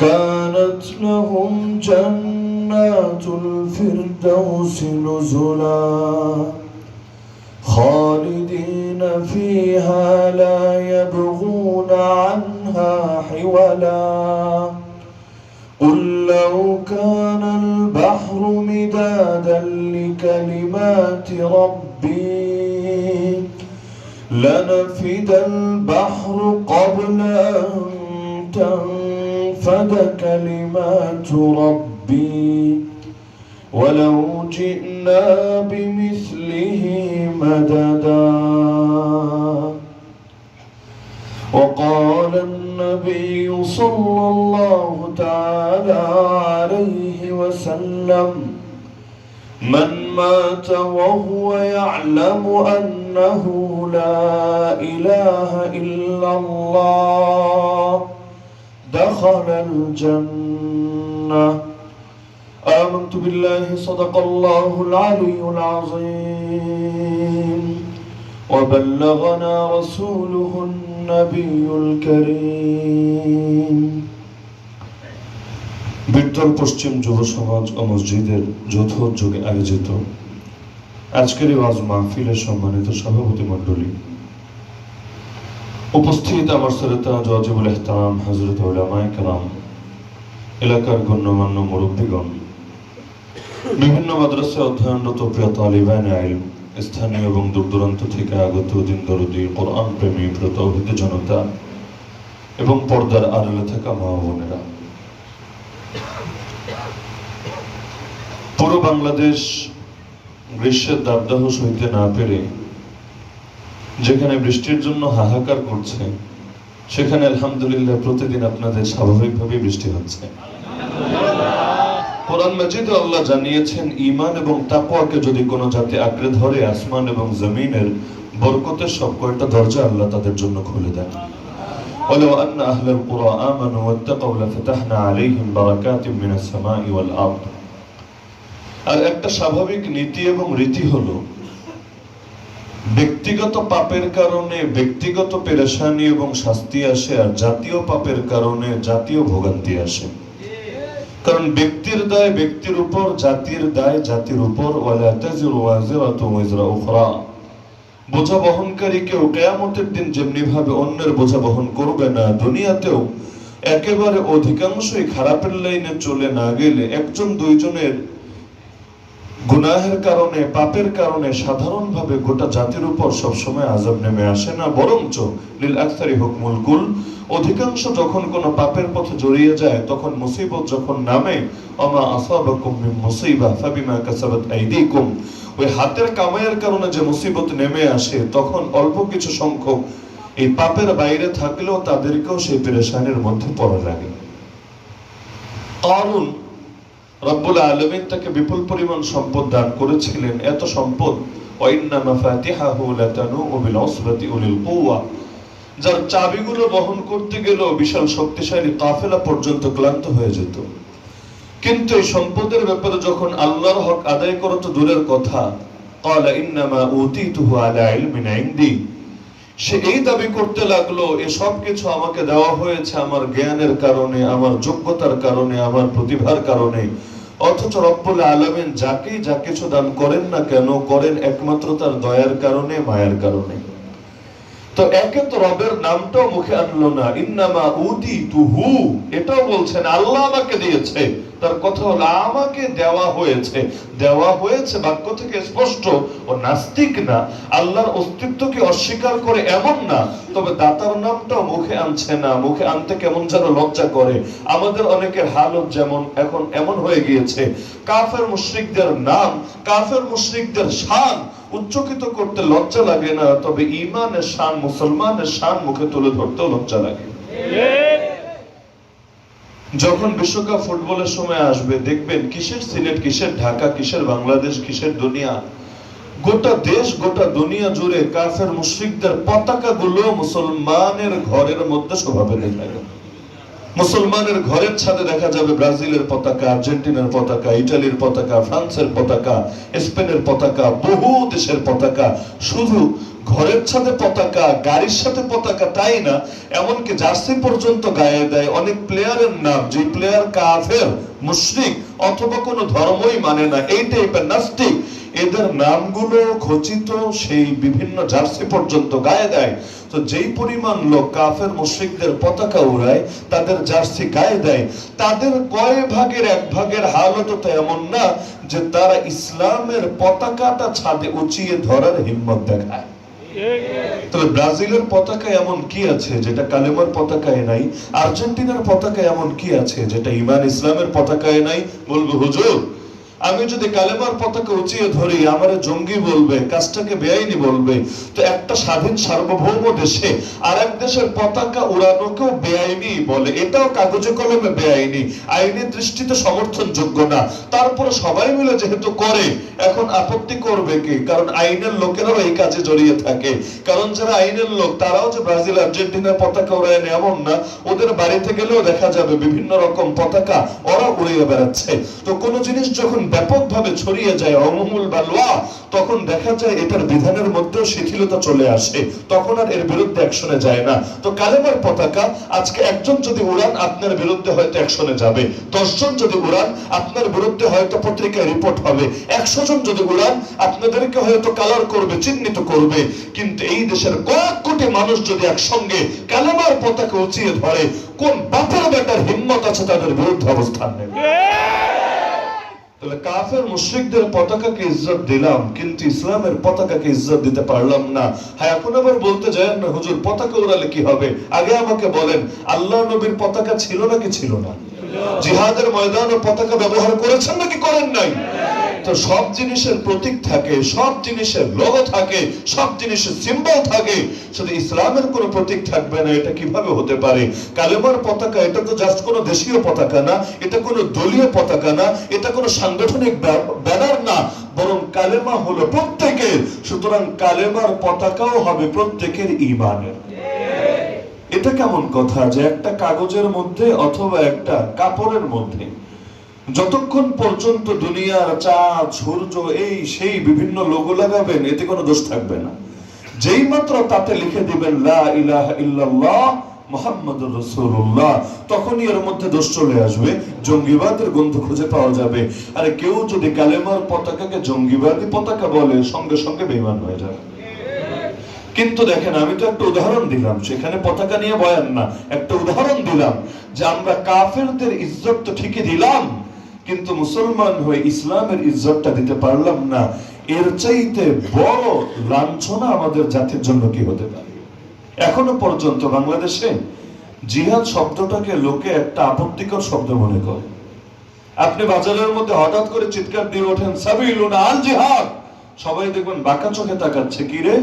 كانت لهم جنات الفردوس نزلا. خالدين فيها لا يبغون عنها حولا. قل لو كان البحر مدادا لكلمات ربي لنفد البحر قبل أن تنفد. كلمات ربي ولو جئنا بمثله مددا. وقال النبي صلى الله تعالى عليه وسلم من مات وهو يعلم أنه لا إله إلا الله. دخل الجنة آمنت بالله صدق الله العلي العظيم وبلغنا رسوله النبي الكريم বিট্টল পশ্চিম যুব সমাজ ও মসজিদের যৌথ উদ্যোগে আয়োজিত আজকের এই ওয়াজ মাহফিলের সম্মানিত সভাপতি মণ্ডলী উপস্থিত আমার সরতা জজিবুল ইহতারাম হজরত উলামায়ে কেরাম, এলাকার গণ্যমান্য মুরব্বীগণ, বিভিন্ন মাদ্রাসায় অধ্যয়নরত প্রিয় তালিবান আইল, স্থানীয় এবং দূর দূরান্ত থেকে আগত দিন দরদি কোরআন প্রেমী প্রিয় জনতা এবং পর্দার আড়ালে থাকা মা বোনেরা। পুরো বাংলাদেশ গ্রীষ্মের দাবদাহ সইতে না পেরে যেখানে বৃষ্টির জন্য হাহাকার করছে সেখানে আলহামদুলিল্লাহ প্রতিদিন আপনাদের স্বাভাবিকভাবে বৃষ্টি হচ্ছে কোরআন মাজিদে আল্লাহ জানিয়েছেন ঈমান এবং তাকওয়াকে যদি কোনো জাতি আঁকড়ে ধরে আসমান এবং জমিনের বরকতের সব কয়টা দরজা আল্লাহ তাদের জন্য খুলে দেন ولو أن أهل القرى آمنوا واتقوا لفتحنا عليهم بركات من السماء والأرض আর একটা স্বাভাবিক নীতি এবং রীতি হলো ব্যক্তিগত পাপের কারণে, ব্যক্তিগত পেরেশানি এবং শাস্তি আসে আর জাতীয় পাপের কারণে জাতীয় ভোগান্তি আসে। কারণ ব্যক্তির দায় ব্যক্তির উপর, জাতির দায় জাতির উপর। বোঝা বহনকারী কেউ কেয়ামতের দিন যেমনি ভাবে অন্যের বোঝা বহন করবে না, দুনিয়াতেও একেবারে অধিকাংশই খারাপের লাইনে চলে না গেলে একজন দুইজনের গুনাহের কারণে, পাপের কারণে সাধারণভাবে গোটা জাতির উপর সবসময় আজাব নেমে আসে না। বরঞ্চ নীল আখতারি হুকমুল কুল অধিকাংশ যখন কোনো পাপের পথে জড়িয়ে যায়, তখন মুসিবত যখন নামে, অমা আসাবাকুম মুসিবা আইদিকুম। ওই হাতের কামাইয়ের কারণে যে মুসিবত নেমে আসে, তখন অল্প কিছু সংখ্যক এই পাপের বাইরে থাকলেও তাদেরকেও সেই পেরেশানির মধ্যে পড়া লাগে। রব্বুল আলমিন তাকে বিপুল পরিমাণ সম্পদ দান করেছিলেন। এত সম্পদ যার চাবিগুলো বহন করতে বিশাল শক্তিশালী কাফেলা পর্যন্ত ক্লান্ত হয়ে যেত। কিন্তু এই সম্পদের ব্যাপারে যখন আল্লাহর হক আদায় তো দূরের কথা সে এই দাবি করতে লাগল, এ সব কিছু আমাকে দেওয়া হয়েছে আমার জ্ঞানের কারণে, আমার যোগ্যতার কারণে, আমার প্রতিভার কারণে। অথচ রব্বুল আলমেন যাকে যা কিছু দান করেন না কেন, করেন একমাত্র তার দয়ার কারণে, মায়ের কারণে। তো একে তো রবের নামটাও মুখে আনলো না। ইন্নামা উদি তুহু এটাও বলছেন, আল্লাহ আমাকে দিয়েছে। তার কথা হলো, আমাকে দেওয়া হয়েছে দেওয়া হয়েছে বাক্য থেকে স্পষ্ট ও নাস্তিক না। আল্লাহর অস্তিত্বকে অস্বীকার করে এমন না। তবে দাতার নামটাও মুখে আনছে না। মুখে আনতে কেমন যেন লজ্জা করে। আমাদের অনেকের হালত যেমন এখন এমন হয়ে গিয়েছে। কাফের মুশরিকদের নাম, কাফের মুশরিকদের শান উচ্চকিত করতে লজ্জা লাগে না। তবে ইমানের শান, মুসলমানের শান মুখে তুলে ধরতেও লজ্জা লাগে। যখন বিশ্বকাপ ফুটবলের সময় আসবে, দেখবেন কিসের সিলেট, কিসের ঢাকা, কিসের বাংলাদেশ, কিসের দুনিয়া? গোটা দেশ, গোটা দুনিয়া জুড়ে কাফের মুশরিকদের পতাকা গুলো মুসলমানের ঘরের মধ্যে শোভা পেতে থাকে মুসলমানের ঘরের ছাদে দেখা যাবে ব্রাজিলের পতাকা, আর্জেন্টিনার পতাকা, ইটালির পতাকা, ফ্রান্সের পতাকা, স্পেনের পতাকা, বহু দেশের পতাকা। শুধু ঘরের ছাদে পতাকা, গাড়ির সাথে পতাকা, তাই না? এমনকি জার্সি পর্যন্ত গায়ে দেয় অনেক প্লেয়ারের নাম যে প্লেয়ার কাফের, মুশরিক, অথবা কোনো ধর্মই মানে না। এই টাইপের নাস্তিক। এদের নামগুলো খচিত সেই বিভিন্ন জার্সি পর্যন্ত গায়ে দেয়। তো যেই পরিমাণ লোক কাফের, মুশরিকদের পতাকা উড়ায়, তাদের জার্সি গায়ে দেয়। তাদের কয় ভাগের এক ভাগের হালত তো এমন না যে তারা ইসলামের পতাকাটা ছাদে উঁচিয়ে ধরার হিম্মত দেখায়। তবে ব্রাজিলের পতাকায় এমন কি আছে যেটা কালেমার পতাকায় নাই? আর্জেন্টিনার পতাকায় এমন কি আছে যেটা ইমান ইসলামের পতাকায় নাই? বলব, হুজুর। আমি যদি কালেমার পতাকা উঁচিয়ে ধরি, আমার জঙ্গি বলবে, কাজটাকে বেআইনি বলবে। তো একটা স্বাধীন সার্বভৌম দেশে আর এক দেশের পতাকা উড়ানোকেও বেআইনি বলে। এটাও কাগজে কলমে বেআইনি। আইনের দৃষ্টিতে সমর্থনযোগ্য না। তারপরে সবাই মিলে যেহেতু করে, এখন আপত্তি করবে কি? কারণ আইনের লোকেরাও এই কাজে জড়িয়ে থাকে। কারণ যারা আইনের লোক, তারাও যে ব্রাজিল আর্জেন্টিনার পতাকা উড়ায় না এমন না। ওদের বাড়িতে গেলেও দেখা যাবে বিভিন্ন রকম পতাকা ওরা উড়িয়ে বেড়াচ্ছে। তো কোনো জিনিস যখন ব্যাপকভাবে ছড়িয়ে যায় অমূল বা লোয়া, তখন দেখা যায় এটার বিধানের মধ্যেও শিথিলতা চলে আসে। তখন আর এর বিরুদ্ধে অ্যাকশনে যায় না। তো কালেমার পতাকা, আজকে একজন যদি উড়ান, আপনার বিরুদ্ধে হয়তো অ্যাকশনে যাবে। দশজন যদি উড়ান, আপনার বিরুদ্ধে হয়তো পত্রিকায় রিপোর্ট হবে। একশো জন যদি উড়ান, আপনাদেরকে হয়তো কালার করবে, চিহ্নিত করবে। কিন্তু এই দেশের কয়েক কোটি মানুষ যদি একসঙ্গে কালেমার পতাকা উঁচিয়ে ধরে, কোন বাপের বেটার হিম্মত আছে তাদের বিরুদ্ধে অবস্থান নেবে? তাহলে কাফের মুশ্রিকদের পতাকাকে ইজ্জত দিলাম, কিন্তু ইসলামের পতাকাকে ইজ্জত দিতে পারলাম না। হ্যাঁ এখন আবার বলতে যায় না হুজুর, পতাকা উড়ালে কি হবে? আগে আমাকে বলেন, আল্লাহ নবীর পতাকা ছিল নাকি ছিল না? জিহাদের ময়দানে পতাকা ব্যবহার করেছেন নাকি করেন নাই? তো সব জিনিসের প্রতীক থাকে, সব জিনিসের লোগো থাকে, সব জিনিসের সিম্বল থাকে। শুধু ইসলামের কোনো প্রতীক থাকবে না, এটা কীভাবে হতে পারে? কালেমার পতাকা, এটা তো জাস্ট কোনো দেশীয় পতাকা না, এটা কোনো দলীয় পতাকা না, এটা কোনো সাংগঠনিক ব্যা- ব্যানার না, বরং কালেমা হলো প্রত্যেকের। সুতরাং কালেমার পতাকাও হবে প্রত্যেকের ইমানের এটা কেমন কথা যে একটা কাগজের মধ্যে অথবা একটা কাপড়ের মধ্যে? যতক্ষণ পর্যন্ত দুনিয়ার চাঁদ সূর্য, এই, সেই বিভিন্ন লোগো লাগাবেন, এতে কোনো দোষ থাকবে না। যেই মাত্র তাতে লিখে দিবেন, লা তখনই এর মধ্যে দোষ চলে আসবে, জঙ্গিবাদের গন্ধ খুঁজে পাওয়া যাবে। আরে কেউ যদি কালেমার পতাকাকে জঙ্গিবাদী পতাকা বলে, সঙ্গে সঙ্গে বেমান হয়ে যাবে। কিন্তু দেখেন, আমি তো একটা উদাহরণ দিলাম, সেখানে পতাকা নিয়ে বয়ান না, একটা উদাহরণ দিলাম যে আমরা কাফেরদের ইজ্জত তো ঠিকই দিলাম, কিন্তু মুসলমান হয়ে ইসলামের ইজ্জতটা দিতে পারলাম না। এর চাইতে বড় লাঞ্ছনা আমাদের জাতির জন্য কি হতে পারে? এখনও পর্যন্ত বাংলাদেশে জিহাদ শব্দটাকে লোকে একটা আপত্তিকর শব্দ মনে করে। আপনি বাজারের মধ্যে হঠাৎ করে চিৎকার দিয়ে ওঠেন, সাবিলুনা আল জিহাদ। সবাই দেখবেন বাঁকা চোখে তাকাচ্ছে, কি রে?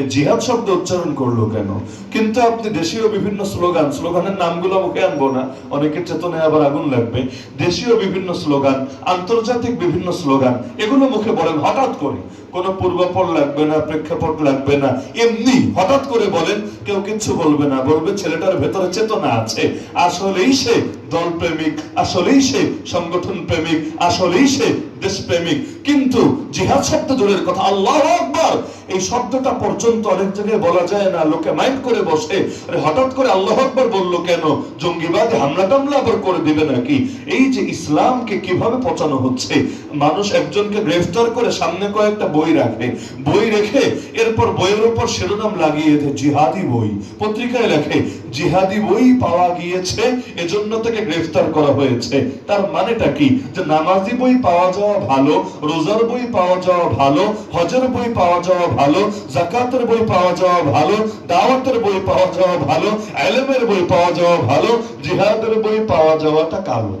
এ জিহাদ শব্দ উচ্চারণ করল কেন? কিন্তু আপনি দেশীয় বিভিন্ন স্লোগান, স্লোগানের নামগুলো মুখে আনব না অনেকের চেতনায় আবার আগুন লাগবে। দেশীয় বিভিন্ন স্লোগান, আন্তর্জাতিক বিভিন্ন স্লোগান, এগুলো মুখে বলেন, হঠাৎ করে। কোনো পূর্বাপর লাগবে না, প্রেক্ষাপট লাগবে না, এমনি হঠাৎ করে বলেন, কেউ কিচ্ছু বলবে না, বলবে ছেলেটার ভেতরে চেতনা আছে। আসলেই সে দল প্রেমিক আসলেই সে সংগঠন প্রেমিক আসলেই সে দেশপ্রেমিক। কিন্তু জিহাদ শব্দ জোরের কথা, আল্লাহ আকবার! এই শব্দটা পর্যন্ত অনেক জায়গায় বলা যায় না। লোকে মাইন্ড করে বসে, আরে হঠাৎ করে আল্লাহ আকবার বলল কেন? জঙ্গিবাদ হামলা টামলা আবার করে দিবে নাকি? এই যে ইসলামকে কীভাবে পচানো হচ্ছে? মানুষ একজনকে গ্রেফতার করে সামনে কয়েকটা বই রাখে। বই রেখে এরপর বইয়ের উপর শিরোনাম লাগিয়ে দেয় জিহাদি বই। পত্রিকায় লেখে জিহাদি বই পাওয়া গিয়েছে, এজন্য তাকে গ্রেফতার করা হয়েছে। তার মানেটা কি? যে নামাজি বই পাওয়া যাওয়া ভালো, রোজার বই পাওয়া যাওয়া ভালো, হজের বই পাওয়া যাওয়া ভালো, জাকাতের বই পাওয়া যাওয়া ভালো, দাওয়াতের বই পাওয়া যাওয়া ভালো আলেমের বই পাওয়া যাওয়া ভালো, জিহাদের বই পাওয়া যাওয়াটা কালো।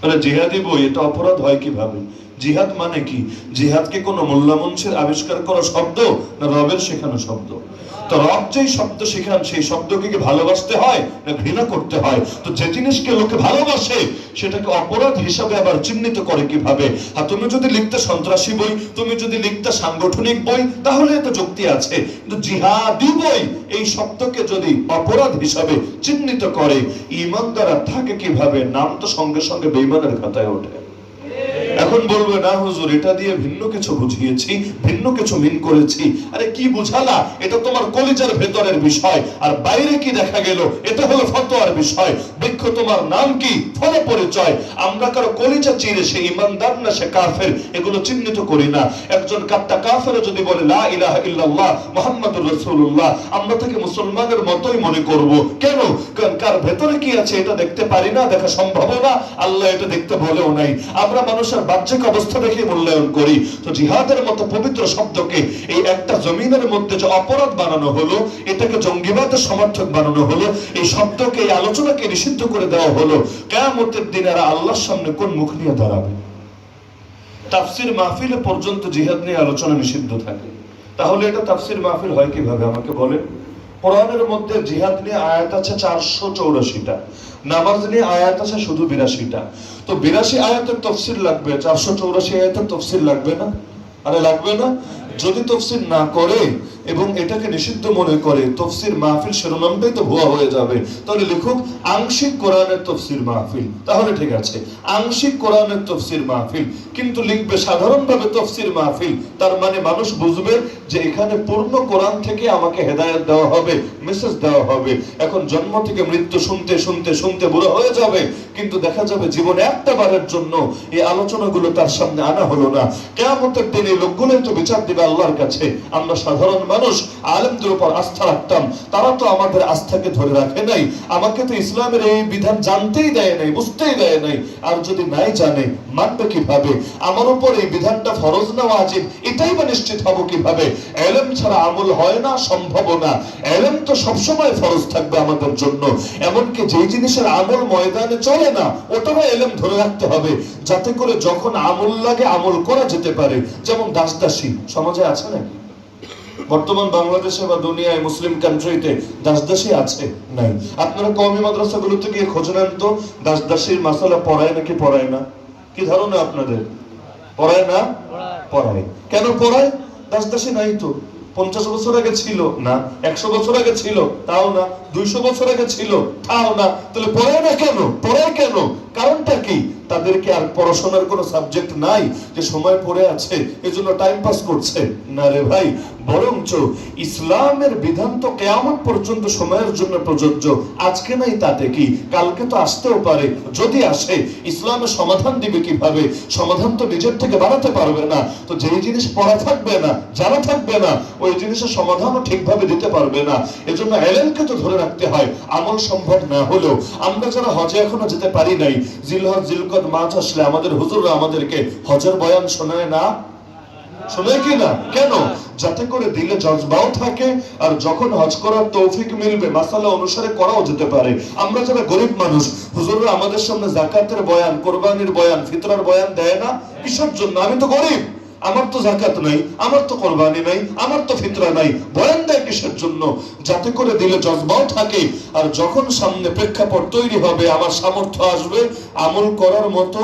মানে জিহাদি বই, এটা অপরাধ হয় কীভাবে? জিহাদ মানে কি? জিহাদ কি কোনো মোল্লা মঞ্চের আবিষ্কার করা শব্দ না রবের শেখানো শব্দ? তো রব যেই শব্দ শিখান, সেই শব্দকে কি ভালোবাসতে হয় না ঘৃণা করতে হয়? তো যে জিনিসকে লোকে ভালোবাসে, সেটাকে অপরাধ হিসাবে আবার চিহ্নিত করে কীভাবে? আর তুমি যদি লিখতে সন্ত্রাসী বই, তুমি যদি লিখতে সাংগঠনিক বই, তাহলে তো যুক্তি আছে। কিন্তু জিহাদি বই এই শব্দকে যদি অপরাধ হিসাবে চিহ্নিত করে ইমান দ্বারা থাকে কীভাবে? নাম তো সঙ্গে সঙ্গে বেইমানের খাতায় ওঠে। এখন বলবে, না হুজুর, এটা দিয়ে ভিন্ন কিছু বুঝিয়েছি, ভিন্ন কিছু মিন করেছি। আরে কি বুঝালা? এটা তোমার কলিজার ভেতরের বিষয়। আর বাইরে কি দেখা গেল? এটা হলো ফতোয়ার বিষয়। বৃক্ষ তোমার নাম কি? ফল পরিচয়। আমরা কারও কলিজা চিরে সে ইমানদার না, সে কাফের, এগুলো চিহ্নিত করি না। একজন কাত্তা কাফের যদি বলে, লা ইলাহা ইল্লাল্লাহ মুহাম্মাদুর রাসূলুল্লাহ, আমরা তাকে মুসলমানের মতোই মনে করব। কেন? কার ভেতরে কি আছে এটা দেখতে পারি না, দেখা সম্ভব না। আল্লাহ এটা দেখতে বলেও নাই। আমরা মানুষের বাহ্যিক অবস্থা দেখে মূল্যায়ন করি। তো জিহাদের মতো পবিত্র শব্দকে এই একটা জমিনের মধ্যে যে অপরাধ বানানো হলো, এটাকে জঙ্গিবাদের সমর্থক বানানো হলো, এই শব্দকে, এই আলোচনাকে নিষিদ্ধ করে দেওয়া হলো, কেয়ামতের দিন এরা আল্লাহর সামনে কোন মুখ নিয়ে দাঁড়াবে? তাফসির মাহফিলে পর্যন্ত জিহাদ নিয়ে আলোচনা নিষিদ্ধ থাকে। তাহলে এটা তাফসির মাহফিল হয় কীভাবে? আমাকে বলেন। কোরআনের মধ্যে জিহাদ নিয়ে আয়াত আছে চারশো চৌরাশিটা। নামাজ নিয়ে আয়াত আছে শুধু বিরাশিটা। তো বিরাশি আয়াতের তফসিল লাগবে, চারশো চৌরাশি আয়াতের তফসিল লাগবে না? আরে লাগবে না? যদি তফসিল না করে এবং এটাকে নিষিদ্ধ মনে করে তফসির মাহফিল শিরোনামটাই তো ভুয়া হয়ে যাবে। তাহলে লিখুক, আংশিক কোরআনের তফসির মাহফিল। তাহলে ঠিক আছে, আংশিক কোরআনের তফসির মাহফিল। কিন্তু লিখবে সাধারণভাবে তফসির মাহফিল। তার মানে মানুষ বুঝবে যে এখানে পূর্ণ কোরআন থেকে আমাকে হেদায়েত দেওয়া হবে মেসেজ দেওয়া হবে। এখন জন্ম থেকে মৃত্যু শুনতে শুনতে শুনতে বুড়ো হয়ে যাবে। কিন্তু দেখা যাবে জীবনে একটা বারের জন্য এই আলোচনাগুলো তার সামনে আনা হলো না। কেয়ামতের দিন এই লোকগুলোই তো বিচার দিবে আল্লাহর কাছে। আমরা সাধারণ মানুষ আলেমদের উপর আস্থা রাখতাম। তারা তো আমাদের আস্থাকে ধরে রাখে নাই। আমাকে তো ইসলামের এই বিধান জানতেই দেয় নাই, বুঝতেই দেয় নাই। আর যদি নাই জানে, মানবে কীভাবে? আমার উপর এই বিধানটা ফরজ না ওয়াজিব? এটাই বা নিশ্চিত হব কীভাবে? এলেম ছাড়া আমল হয় না, সম্ভব না। এলেম তো সবসময় ফরজ থাকবে আমাদের জন্য। এমনকি যেই জিনিসের আমল ময়দানে চলে না, ওটারও এলেম ধরে রাখতে হবে। যাতে করে যখন আমল লাগে, আমল করা যেতে পারে। যেমন দাস দাসী সমাজে আছে নাকি? বর্তমান বাংলাদেশে বা দুনিয়ায় মুসলিম কান্ট্রিতে দাসদাসী আছে নাই। আপনারা কওমি মাদ্রাসাগুলোতে গিয়ে খোঁজ নেন তো, দাসদাসীর মাসালা পড়ায় নাকি পড়ায় না? কি ধারণা আপনাদের? পড়ায় না? পড়ায়। কেন পড়ায়? দাসদাসী নাই তো। পঞ্চাশ বছর আগে ছিল না, একশো বছর আগে ছিল, তাও না। দুইশো বছর আগে ছিল, তাও না। তাহলে পড়ায় না কেন? পড়ায় কেন? কারণটা কি? তাদেরকে আর পড়াশোনার কোনো সাবজেক্ট নাই যে সময় পড়ে আছে, এজন্য টাইম পাস করছে। না রে ভাই, বরঞ্চ ইসলামের বিধান তো কেয়ামত পর্যন্ত সময়ের জন্য প্রযোজ্য। আজকে নাই তাতে কি? কালকে তো আসতেও পারে। যদি আসে, ইসলামের সমাধান দিবে কীভাবে? সমাধান তো নিজের থেকে বাড়াতে পারবে না। তো যেই জিনিস পড়া থাকবে না, জানা থাকবে না, ওই জিনিসের সমাধানও ঠিকভাবে দিতে পারবে না। এজন্য এলেনকে তো ধরে রাখতে হয়, আমল সম্ভব না হলেও। আমরা যারা হজে এখনও যেতে পারি নাই, জিলহজ জিলকদ মাছ আসলে আমাদের হুজুররা আমাদেরকে হজের বয়ান শোনায় না? শোনায় কি না? কেন? যাতে করে দিলে জজবাও থাকে আর যখন হজ করার তৌফিক মিলবে, মাসালা অনুসারে করাও যেতে পারে। আমরা যারা গরিব মানুষ, হুজুররা আমাদের সামনে জাকাতের বয়ান, কোরবানির বয়ান, ফিতরার বয়ান দেয় না? কিসের জন্য? আমি তো গরিব। আমার তো জাকাত নাই, আমার তো কোরবানি নাই, আমার তো ফিতরা নাই। বয়ান দেয় কিসের জন্য? যাতে করে দিলে জজবাও থাকে, আর যখন সামনে প্রেক্ষাপট তৈরি হবে, আমার সামর্থ্য আসবে, আমল করার মতো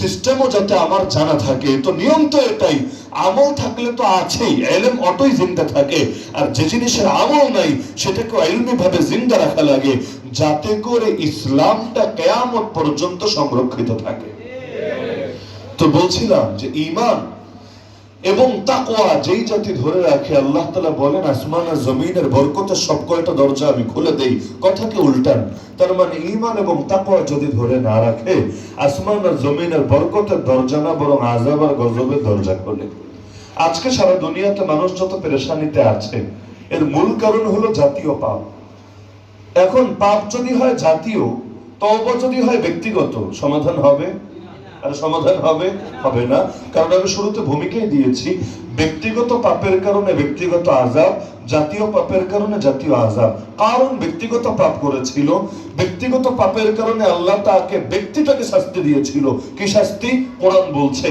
সিস্টেমও যাতে আমার জানা থাকে। তো নিয়ম তো এটাই, আমল থাকলে তো আছেই, এলেম অটোই জিন্দা থাকে। আর যে জিনিসের আমল নাই, সেটাকে এলমি ভাবে জিন্দা রাখা লাগে, যাতে করে ইসলামটা কেয়ামত পর্যন্ত সংরক্ষিত থাকে। তো বলছিলাম যে ইমান এবং তাকওয়া, যেই জাতি ধরে রাখে, আল্লাহ তালা বলেন, আসমান আর জমিনের বরকতের সব কয়টা দরজা আমি খুলে দেই। কথাকে উল্টান। তার মানে ইমান এবং তাকওয়া যদি ধরে না রাখে, আসমান আর জমিনের বরকতের দরজা না, বরং আজাব আর গজবের দরজা খোলে। আজকে সারা দুনিয়াতে মানুষ যত পেরেশানিতে আছে, এর মূল কারণ হলো জাতীয় পাপ। এখন পাপ যদি হয় জাতীয়, তওবা যদি হয় ব্যক্তিগত, সমাধান হবে? আর সমাধান হবে হবে না। কারণ আমি শুরুতে ভূমিকাই দিয়েছি, ব্যক্তিগত পাপের কারণে ব্যক্তিগত আজাব জাতীয় পাপের কারণে জাতীয় আজাব কারণ ব্যক্তিগত পাপ করেছিল, ব্যক্তিগত পাপের কারণে আল্লাহ তাকে ব্যক্তিটাকে শাস্তি দিয়েছিল। কি শাস্তি? কোরআন বলছে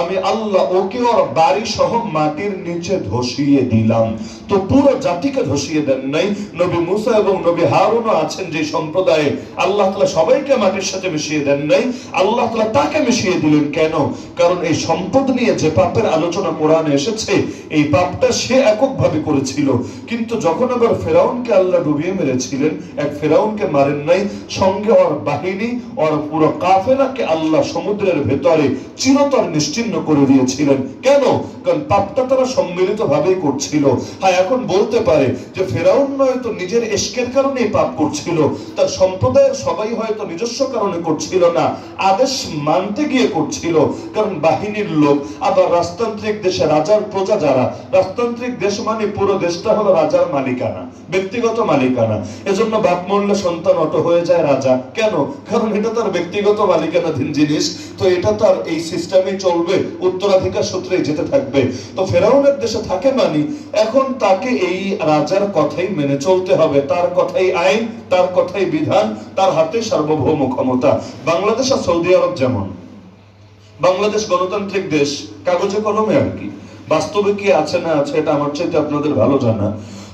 আমি আল্লাহ ওকে ওর বাড়ি সহ মাটির নিচে ধসিয়ে দিলাম। তো পুরো জাতিকে ধসিয়ে দেন নাই। নবী মুসা এবং নবী হারুনও আছেন যে সম্প্রদায়ে। আল্লাহ তালা সবাইকে মাটির সাথে মিশিয়ে দেন নাই। আল্লাহ তালা তাকে মিশিয়ে দিলেন কেন? কারণ এই সম্পদ নিয়ে যে পাপের আলোচনা কোরআনে এসেছে, এই পাপটা সে এককভাবে করেছিল। কিন্তু যখন আবার ফেরাউনকে আল্লাহ ডুবিয়ে মেরেছিলেন, এক ফেরাউনকে মারেন নাই। সঙ্গে ওর বাহিনী, ওর পুরো কাফেলাকে আল্লাহ সমুদ্রের ভেতরে চিরতর নিশ্চিন্ন করে দিয়েছিলেন। কেন? কারণ পাপটা তারা সম্মিলিত ভাবেই করছিল। হ্যাঁ এখন বলতে পারে যে ফেরাউন নয়তো নিজের এশকের কারণেই পাপ করছিল। তার সম্প্রদায়ের সবাই হয়তো নিজস্ব কারণে করছিল না। আদেশ মানতে গিয়ে করছিল। কারণ বাহিনীর লোক, আবার রাজতান্ত্রিক দেশে রাজার প্রজা যারা, রাজতান্ত্রিক দেশ মানে পুরো দেশটা হলো রাজার মালিকানা, ব্যক্তিগত মালিকানা। এজন্য বাপ মরলে সন্তান অটো হয়ে যায় রাজা। কেন? কারণ এটা তার ব্যক্তিগত মালিকানাধীন জিনিস। তো এটা তার এই সিস্টেমে চলবে উত্তরাধিকার সূত্রে যেতে থাকবে। তো ফেরাউনের দেশে থাকে মানি, এখন তাকে এই রাজার কথাই মেনে চলতে হবে। তার কথাই আইন, তার কথাই বিধান, তার হাতে সার্বভৌম ক্ষমতা। বাংলাদেশ আর সৌদি আরব যেমন। বাংলাদেশ গণতান্ত্রিক দেশ, কাগজে কলমে আর কি। বাস্তবে কি আছে না আছে, এটা আমার চাইতে আপনাদের ভালো জানা।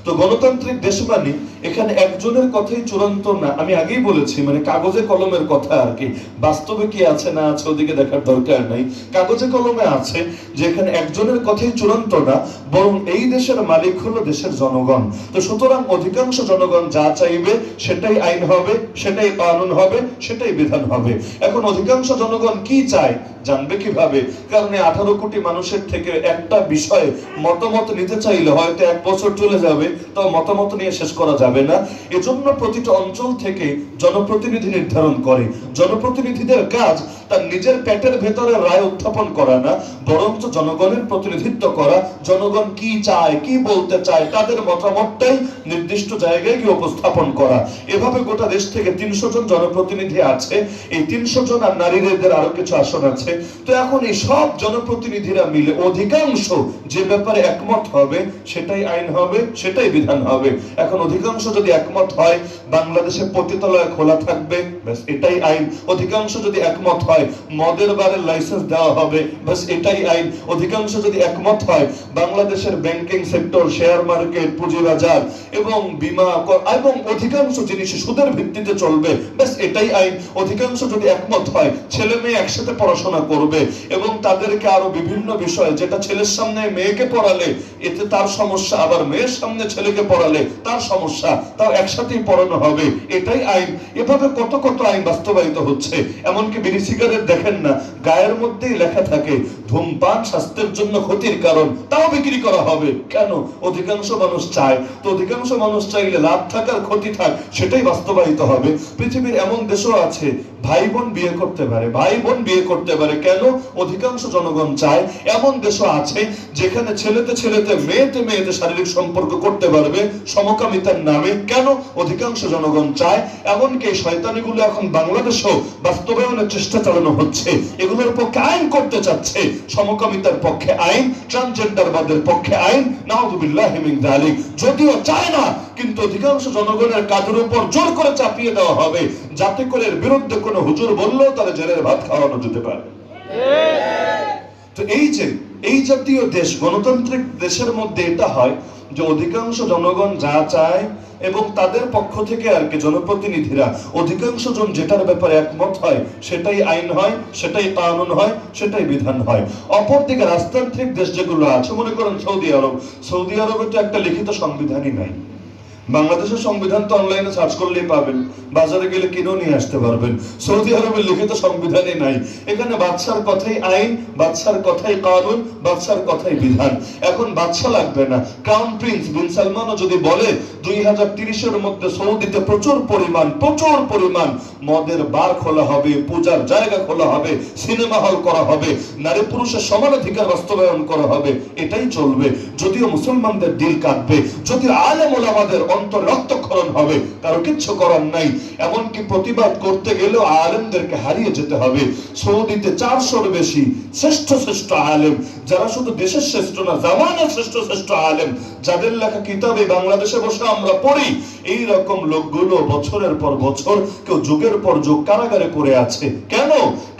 তো গণতান্ত্রিক দেশ মানে এখানে একজনের কথাই চূড়ান্ত না, আমি আগেই বলেছি মানে কাগজে কলমের কথা আর কি। বাস্তবে কি আছে না আছে ওদিকে দেখার দরকার নাই। কাগজে কলমে আছে যে এখানে একজনের কথাই চূড়ান্ত না, বরং এই দেশের মালিক হলো দেশের জনগণ। তো সুতরাং অধিকাংশ জনগণ যা চাইবে সেটাই আইন হবে, সেটাই কানুন হবে, সেটাই বিধান হবে। এখন অধিকাংশ জনগণ কি চায় জানবে কীভাবে? কারণ এই আঠারো কোটি মানুষের থেকে একটা বিষয়ে মতামত নিতে চাইলে হয়তো এক বছর চলে যাবে তো মতামত নিয়ে শেষ করা যাবে না। এজন্য প্রতিটা অঞ্চল থেকে জনপ্রতিনিধি নির্ধারণ করে। জনপ্রতিনিধিদের কাজ তার নিজের পেটের ভেতরে রায় উত্থাপন করা না, বরঞ্চ জনগণের প্রতিনিধিত্ব করা। জনগণ কি চায়, কি বলতে চায়, তাদের মতামতটাই নির্দিষ্ট জায়গায় গিয়ে উপস্থাপন করা। এভাবে গোটা দেশ থেকে তিনশো জন জনপ্রতিনিধি আছে। এই তিনশো জন আর নারীদের আরও কিছু আসন আছে। তো এখন এই সব জনপ্রতিনিধিরা মিলে অধিকাংশ যে ব্যাপারে একমত হবে, সেটাই আইন হবে, সেটাই বিধান হবে। এখন অধিকাংশ যদি একমত হয়, বাংলাদেশে পতিতালয় খোলা থাকবে। ব্যাস, এটাই আইন। অধিকাংশ যদি একমত হয়, মদের বারের লাইসেন্স দেওয়া হবে। ব্যাস, এটাই আইন। অধিকাংশ যদি একমত হয়, বাংলাদেশের ব্যাংকিং সেক্টর শেয়ার মার্কেট পুঁজিবাজার এবং বিমা এবং অধিকাংশ জিনিস সুদের ভিত্তিতে চলবে। ব্যাস, এটাই আইন। অধিকাংশ যদি একমত হয়, ছেলে মেয়ে একসাথে পড়াশোনা করবে এবং তাদেরকে আরও বিভিন্ন বিষয়, যেটা ছেলের সামনে মেয়েকে পড়ালে, এতে তার সমস্যা, আবার মেয়ের সামনে ছেলেকে পড়ালে তার সমস্যা তাও একসাথেই পড়ানো হবে। এটাই আইন। এভাবে কত কত আইন বাস্তবায়িত হচ্ছে। এমনকি বিড়ি সিগারেট দেখেন না, গায়ের মধ্যেই লেখা থাকে, ধূমপান স্বাস্থ্যের জন্য ক্ষতির কারণ, তাও বিক্রি করা হবে। কেন? অধিকাংশ মানুষ চায়। তো অধিকাংশ মানুষ চাইলে লাভ থাকার ক্ষতি থাক, সেটাই বাস্তবায়িত হবে। পৃথিবীর এমন দেশও আছে ভাই বোন বিয়ে করতে পারে। ভাই বোন বিয়ে করতে পারে। কেন? অধিকাংশ জনগণ চায়। এমন দেশও আছে, যেখানে ছেলেতে ছেলেতে, মেয়েতে মেয়েতে শারীরিক সম্পর্ক করতে পারবে, সমকামিতার নামে কেন অধিকাংশ জনগণ চায়? এমনকি শয়তানিগুলো এখন বাংলাদেশেও বাস্তবায়নের চেষ্টা চালানো হচ্ছে। এগুলোর পক্ষে আইন করতে চাচ্ছে। সমকামিতার পক্ষে আইন ট্রান্সজেন্ডারবাদের পক্ষে আইন নাউযুবিল্লাহি মিন যালিক। যদিও চায় না, কিন্তু অধিকাংশ জনগণের কাঁধের উপর জোর করে চাপিয়ে দেওয়া হবে। যাতে করে এর বিরুদ্ধে কোনো হুজুর বললেও তারা জেলের ভাত খাওয়ানো যেতে পারে। তো এই যে এই জাতীয় দেশ, গণতান্ত্রিক দেশের মধ্যে এটা হয় যে অধিকাংশ জনগণ যা চায় এবং তাদের পক্ষ থেকে আর কি জনপ্রতিনিধিরা, অধিকাংশ জন যেটার ব্যাপারে একমত হয়, সেটাই আইন হয়, সেটাই কানুন হয়, সেটাই বিধান হয়। অপরদিকে রাজতান্ত্রিক দেশ যেগুলো আছে, মনে করেন সৌদি আরব, সৌদি আরবে তো একটা লিখিত সংবিধানই নাই। বাংলাদেশের সংবিধান তো অনলাইনে সার্চ করলেই পাবেন। বাজারে গেলে কিনেও নিয়ে আসতে পারবেন। সৌদি আরবের লিখিত সংবিধানই নাই। এখানে বাদশার কথাই আইন, বাদশার কথাই কানুন, বাদশার কথাই বিধান। এখন বাদশা লাগবে না। ক্রাউন প্রিন্স বিন সালমানও যদি বলে, দুই হাজার তিরিশের মধ্যে সৌদিতে প্রচুর পরিমাণ প্রচুর পরিমাণ মদের বার খোলা হবে, পূজার জায়গা খোলা হবে, সিনেমা হল করা হবে, নারী পুরুষের সমান অধিকার বাস্তবায়ন করা হবে, এটাই চলবে। যদিও মুসলমানদের দিল কাটবে, যদিও আলেম ওলামাদের অন্তর রক্তক্ষরণ হবে। কারও কিচ্ছু করার নাই। এমনকি প্রতিবাদ করতে গেলেও আলেমদেরকে হারিয়ে যেতে হবে। সৌদিতে চারশোর বেশি শ্রেষ্ঠ শ্রেষ্ঠ আলেম, যারা শুধু দেশের শ্রেষ্ঠ না, জামানের শ্রেষ্ঠ শ্রেষ্ঠ আলেম, যাদের লেখা কিতাব এই বাংলাদেশে বসে আমরা পড়ি, এই রকম লোকগুলো বছরের পর বছর, কেউ যুগের পর যুগ কারাগারে পড়ে আছে। কেন?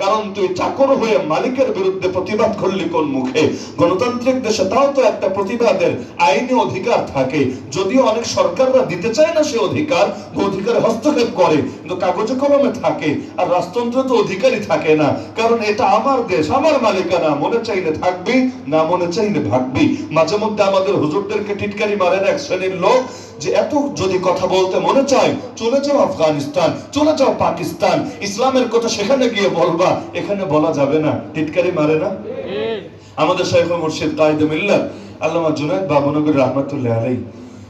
কারণ তুই চাকর হয়ে মালিকের বিরুদ্ধে প্রতিবাদ করলি কোন মুখে? গণতান্ত্রিক দেশে তাও তো একটা প্রতিবাদের আইনি অধিকার থাকে। যদিও অনেক সরকাররা দিতে চায় না সে অধিকার অধিকারে হস্তক্ষেপ করে। কিন্তু কাগজে কলমে থাকে আর রাজতন্ত্রে তো অধিকারই থাকে না। কারণ এটা আমার দেশ আমার মালিকানা। মনে চাইলে থাকবি না মনে চাইলে ভাগবি। মাঝে মধ্যে আমাদের হুজুরদেরকে টিটকারি মারেন এক শ্রেণির লোক যে এত যদি কথা বলতে মনে চায় চলে যাও আফগানিস্তান চলে যাও পাকিস্তান। ইসলামের কথা সেখানে গিয়ে বলবা এখানে বলা যাবে না। টিটকারি মারে না? আমাদের শেখ মুর্শিদ কায়দে মিল্লাত আল্লামা জুনায়দ বাবনগর রহমতুল্লাহ আলাই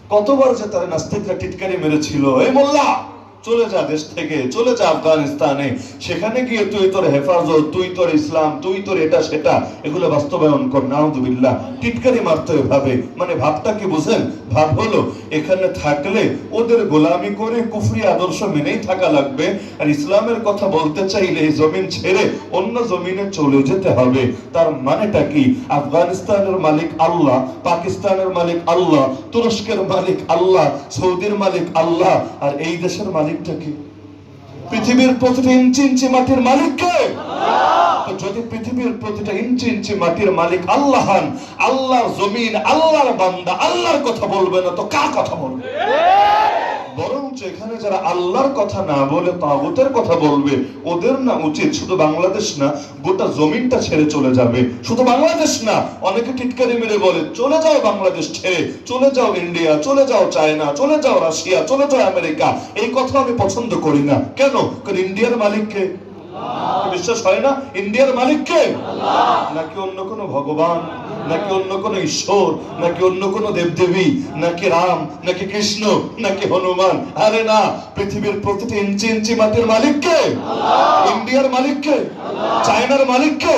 কতবার যে তারা নাস্তিকরা টিটকারি মেরেছিল এই মোল্লা? চলে যা দেশ থেকে, চলে যা আফগানিস্তানে। সেখানে গিয়ে তুই তোর হেফাজত, তুই তোর ইসলাম, তুই তোর এটা সেটা, এগুলো বাস্তবায়ন কর। নাউজুবিল্লাহ। টিটকারি মারতে এভাবে মানে ভাবটা কি বুঝেন ভাব হলো, এখানে থাকলে ওদের গোলামি করে কুফরি আদর্শ মেনেই থাকা লাগবে। আর ইসলামের কথা বলতে চাইলে এই জমিন ছেড়ে অন্য জমিনে চলে যেতে হবে। তার মানেটা কি? আফগানিস্তানের মালিক আল্লাহ, পাকিস্তানের মালিক আল্লাহ, তুরস্কের মালিক আল্লাহ, সৌদির মালিক আল্লাহ, আর এই দেশের মালিকটা কি পৃথিবীর প্রতিটা ইঞ্চি ইঞ্চি মাটির মালিককে। যদি পৃথিবীর প্রতিটা ইঞ্চি ইঞ্চি মাটির মালিক আল্লাহ হন, আল্লাহর জমিন, আল্লাহর বান্দা, আল্লাহর কথা বলবে না, তো কার কথা বলবে? এখানে যারা আল্লাহর কথা না বলে তাগুতের কথা বলবে, ওদের না উচিত শুধু বাংলাদেশ না, গোটা জমিনটা ছেড়ে চলে যাবে। শুধু বাংলাদেশ না, অনেকে টিটকারি মেরে বলে, চলে যাও বাংলাদেশ ছেড়ে, চলে যাও ইন্ডিয়া, চলে যাও চায়না, চলে যাও রাশিয়া, চলে যাও আমেরিকা। এই কথা আমি পছন্দ করি না। কেন? কারণ ইন্ডিয়ার মালিককে। বিশ্বাস হয় না? ইন্ডিয়ার মালিককে? নাকি অন্য কোনো ভগবান? নাকি অন্য কোন ঈশ্বর, নাকি অন্য কোনো দেবদেবী, নাকি রাম, নাকি কৃষ্ণ, নাকি হনুমান? আরে না, পৃথিবীর প্রতিটি ইঞ্চি ইঞ্চি মাটির মালিককে? ইন্ডিয়ার মালিককে? চায়নার মালিককে?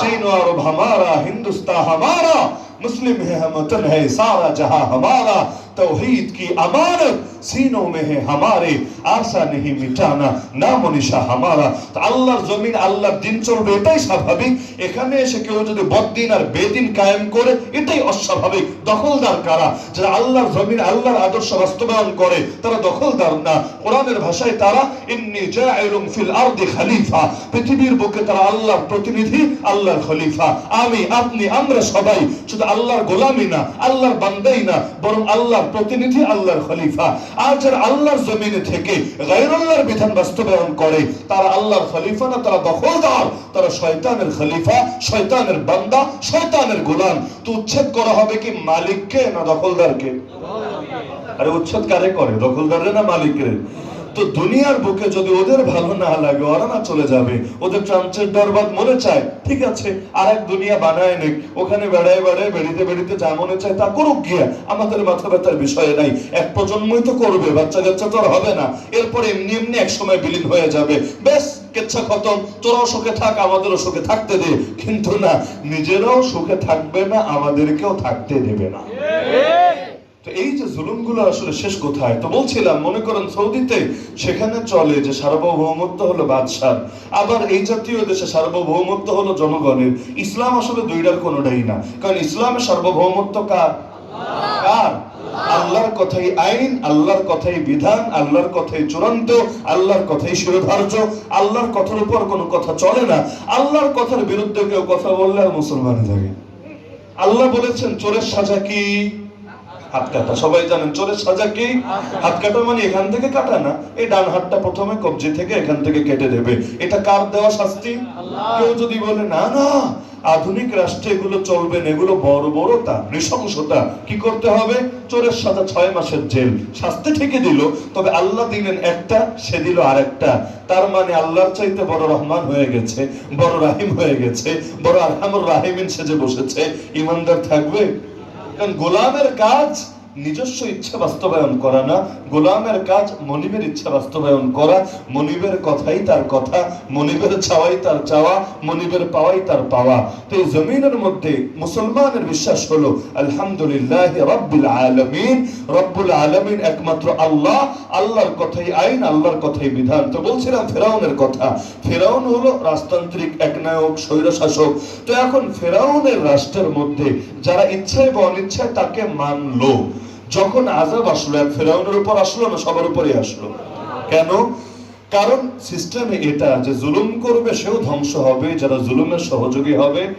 চীন আর হামারা হিন্দুস্তান হামারা, মুসলিম হে মতন হে সারা জাহা হামারা तौहीद की अमानत सीनों में है हमारे आशा नहीं मिटाना नाम निशा हमारा তো আল্লাহর জমিন আল্লাহর দিন চলবে এটাই স্বাভাবিক এখানে এসে কেউ যদি বদিন আর বেদিন কায়েম করে এটাই অস্বাভাবিক দখলদার কারা যারা আল্লাহর জমিন আল্লাহর আদর্শ বাস্তবায়ন করে তারা দখলদার না কোরআনের ভাষায় তারা ইন্নি জাইলুম ফিল আরদি খলিফা পৃথিবীর বুকে তারা আল্লাহর প্রতিনিধি আল্লাহর খলিফা আমি আপনি আমরা সবাই শুধু আল্লাহর গোলামি না আল্লাহর বান্দাই না বরং আল্লাহর প্রতিনিধি আল্লাহর খলিফা। আর যারা আল্লাহর জমিনে থেকে গায়রুল্লাহর বিধান বাস্তবায়ন করে, তারা আল্লাহর খলিফা না, তারা দখলদার। তারা শয়তানের খলিফা, শয়তানের বান্দা, শয়তানের গোলাম। তো উচ্ছেদ করা হবে কি মালিককে না দখলদারকে? আরে উচ্ছেদ কারে করে? দখলদারে না মালিকের? তো দুনিয়ার বুকে যদি ওদের ভালো না লাগে, ওরা না চলে যাবে। ওদের ট্রান্সের দরবাদ মনে চায়, ঠিক আছে আর এক দুনিয়া বানায় নেই ওখানে বেড়ায় বেড়ায়, বেড়িতে বেড়িতে যা মনে চায় তা করুক গিয়া, আমাদের মাথা ব্যথার বিষয় নাই। এক প্রজন্মই তো করবে, বাচ্চা কাচ্চা তো হবে না। এরপরে এমনি এমনি এক সময় বিলীন হয়ে যাবে। বেশ কেচ্ছা খতম। তোরাও সুখে থাক, আমাদেরও সুখে থাকতে দে। কিন্তু না, নিজেরাও সুখে থাকবে না, আমাদেরকেও থাকতে দেবে না। তো এই যে জুলুমগুলো আসলে শেষ কোথায়? তো বলছিলাম, মনে করেন সৌদিতে সেখানে চলে যে সার্বভৌমত্ব হলো বাদশার আবার এই জাতীয় দেশে সার্বভৌমত্ব হলো জনগণের। ইসলাম আসলে দুইটার কোনোটাই না। কারণ ইসলামের সার্বভৌমত্ব কার? কার? আল্লাহর কথাই আইন, আল্লাহর কথাই বিধান, আল্লাহর কথাই চূড়ান্ত, আল্লাহর কথাই শিরোধার্য আল্লাহর কথার উপর কোনো কথা চলে না। আল্লাহর কথার বিরুদ্ধে কেউ কথা বললে আর মুসলমান থাকে। আল্লাহ বলেছেন, চোরের সাজা কি? হাত কাটা। সবাই জানেন চোরের সাজা কি? হাত কাটা মানে এখান থেকে কাটা না? এই ডান হাতটা প্রথমে কবজি থেকে এখান থেকে কেটে দেবে। এটা কার দেওয়া শাস্তি? কেউ যদি বলে না না আধুনিক রাষ্ট্রে এগুলো চলবে না এগুলো বড় বড়তা নৃশংসতা কি করতে হবে? চোরের সাজা ছয় মাসের জেল। শাস্তি ঠিকই দিল তবে আল্লাহ দিলেন একটা সে দিল আর একটা তার মানে আল্লাহর চাইতে বড় রহমান হয়ে গেছে বড় রাহিম হয়ে গেছে বড় আরহামুর রাহিমিন সেজে বসেছে। ইমানদার থাকবে? কারণ গোলামের কাজ নিজস্ব ইচ্ছা বাস্তবায়ন করা না। গোলামের কাজ মনিবের ইচ্ছা বাস্তবায়ন করা। মনিবের কথাই তার কথা। মনিবের চাওয়াই তার চাওয়া। মনিবের পাওয়াই তার পাওয়া। তো এই জমিনের মধ্যে মুসলমানের বিশ্বাস হলো, আলহামদুলিল্লাহ রব্বুল আলামিন। রব্বুল আলামিন একমাত্র আল্লাহ। আল্লাহর কথাই আইন, আল্লাহর কথাই বিধান। তো বলছিলাম ফেরাউনের কথা। ফেরাউন হলো রাজতান্ত্রিক, একনায়ক, স্বৈরশাসক। তো এখন ফেরাউনের রাষ্ট্রের মধ্যে যারা ইচ্ছায় বা অনিচ্ছায় তাকে মানলো। যখন আজাব আসলো, এক ফেরাউনের উপর আসলো না, সবার উপরে আসলো? কেন? কারণ সিস্টেমে এটা যে জুলুম করবে, সেও ধ্বংস হবে, যারা জুলুমের সহযোগী হবে